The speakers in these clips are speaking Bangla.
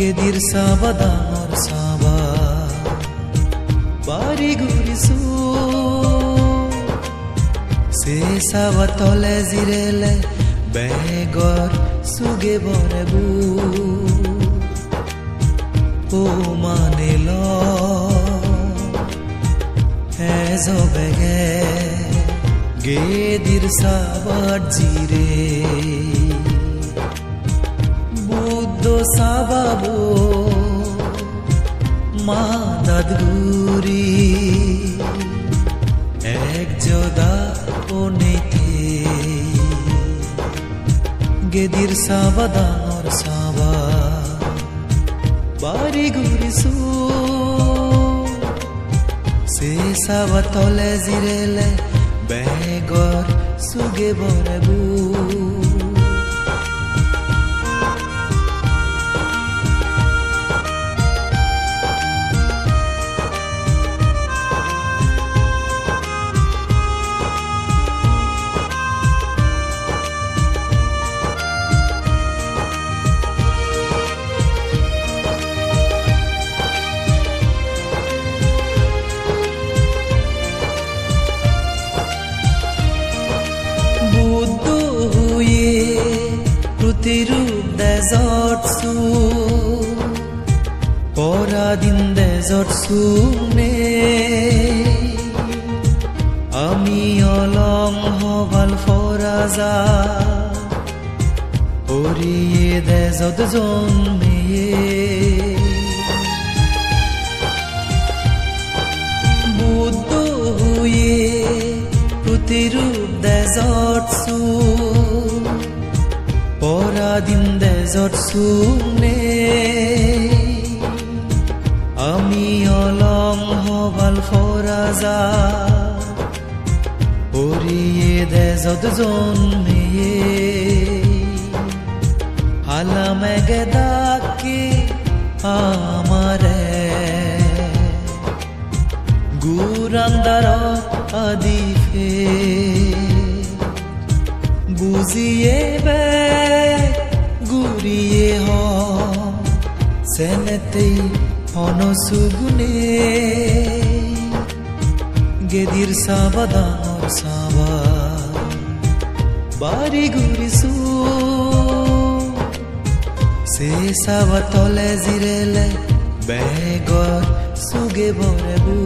গেদির সাবাদার সাবা বাড়ি ঘুরিসু সে সাবা তলে জিরেলে বেগর সুগে বরবু ও মানে ল জবেগে গেদির সাবার জিরে সাবাবো মা দাদগুরি এক যোদা ওনেতে গেদির সাবাদানর সাবা বাড়ি ঘুরিসু সে সাবা তলে জিরেলে বেগর সুগে বরেবু পরাদিন দেজর্টসু নে আমি অলং হবাল ফরাজা ওরিয়ে দেজত জন্মে বুদ্ধ হয়ে প্রতিরূপ দেজর্টসু পরাদিন দেজর্টসু নে হবাল ফরাজা ওরিয়ে দেজত জন্মে হালামে গেদাকে আমারে। গুরান্দার আদিফে বুঝিয়ে বে, গুরিয়ে হ। সেনেতেই অনসুগুনে গেদির সাবাদানর সাবা বাড়ি ঘুরিসু সে সাবা তলে জিরেলে বেগর সুগে বরেবু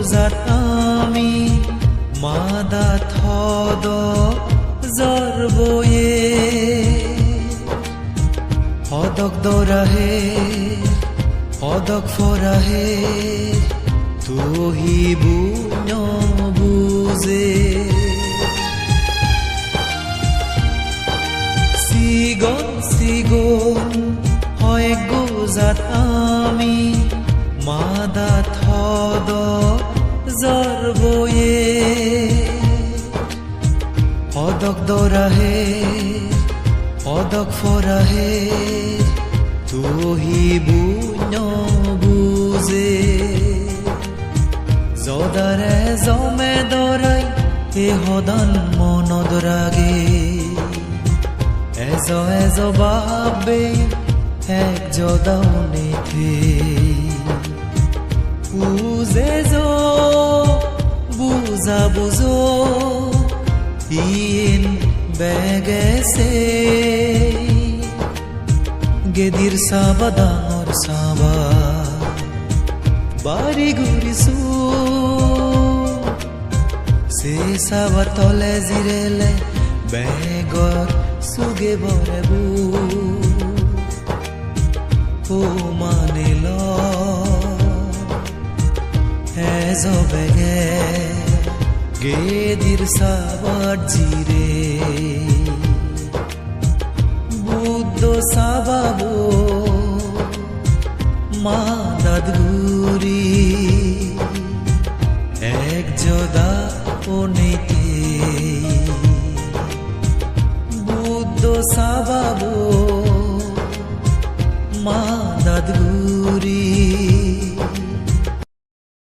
আমি মাদা থদ জরবয়ে হদক দরাহে, হদক ফরাহে, তুহি বুন বুজে সিগন সিগন, হয় গোজাত আমি মাদা থদ জরবয়ে অদক দরাহে, অদক ফরাহে, তুহি বুন বুজে জদারে জমে দরাই এ হদান মনদ রাগে এজ এজ বাবে এক জদাউনেথে বুজে যো বুজা বুজো ইন বেগেছে গেদির সাবাদানর সাবা বাড়ি ঘুরিসু সে সাবা তলে জিরেলে বেগর সুগে বরেবু ও মানিল এজ বেগে গেদির সাবার জিরে। বুদ্ধ সাবাবো মা দাদুরি এক যদা বুদ্ধ সাবাবো